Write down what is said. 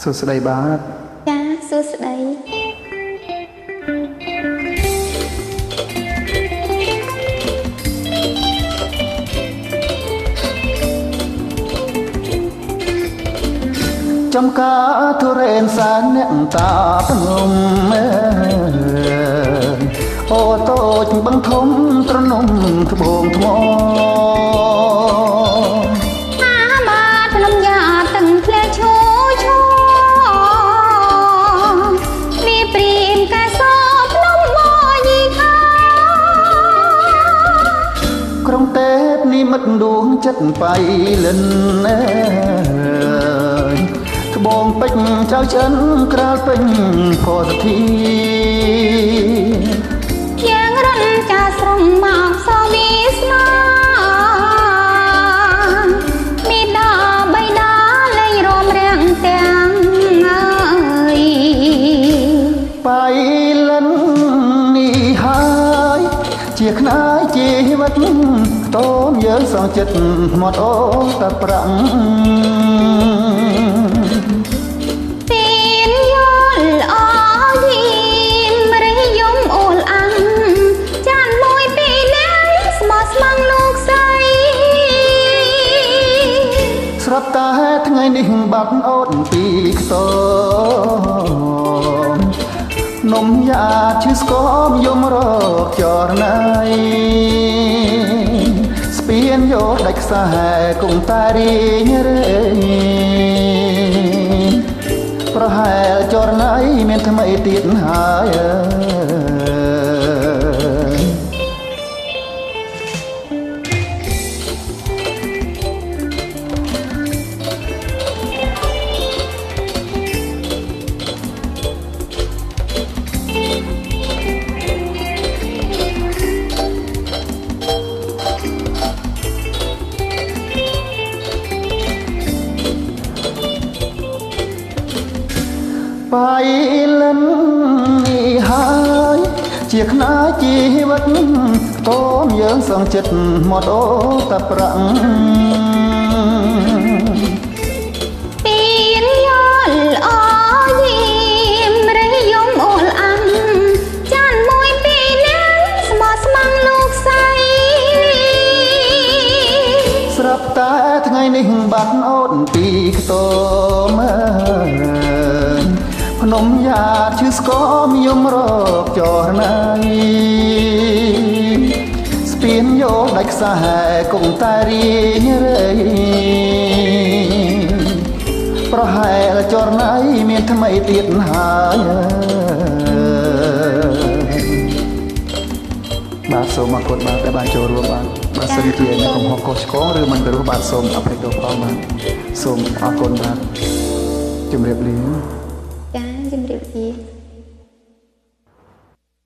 សួស្តីបាទចាសួស្តីចំការទុរេនសានអ្នកតាភ្នំអើយអូតូចបឹងធំត្រនំត្បូងថ្ម និមិត្តដួងចិត្តបៃលិនអើយត្បូងពេជ្រចៅចិនក្រាលពេញផសធីយ៉ាងរនចាស្រងមកសវិស្នាមីដាបៃតាលែងរមរាំងទាំងអើយបៃលិននេះហើយជាខ្នាយ ជីវិតតោមយើងសងចិត្តហ្មត់អូតប្រាំងទៀនយល់អវីមរិះយំអូលអាំងចានមួយពីរនាក់ស្មោះស្ម័គ្រលោកស្រីស្រាប់តែថ្ងៃនេះបាត់អូនពីខ្ទម នំយ៉ាឈឺស្គមយំរកចរណៃស្ពានយកដាច់ខ្សែគង់តែរៀងរេប្រហែលចរណៃមានថ្មីទៀតហើយអើ បៃលិននេះហើយជាខ្នាយជីវិតតោមយើងសងចិត្តមកអូតប្រាំងទៀនយល់អវីមរិះយំអូលអាំងចានមួយពីរនាក់ស្មោះស្ម័គ្រលោកស្រីស្រាប់តែថ្ងៃនេះបាត់អូនពីខ្ទមអើយ ភ្នំយ៉ាតឈឺស្គមយំរកចរណៃស្ពានយកដាច់ខ្សែគង់តែរៀងរេប្រហែលចរណៃមានថ្មីទៀតហើយអើយបាទសូមអរគុណបាទដែលបានចូលរួមបាទបើសិនជាអ្នកកំហុសខុសឆ្គងឬមិនព្រោះបាទសូមអភ័យទោសផងបាទសូមអរគុណបាទជម្រាបលា ចាជំរាបលា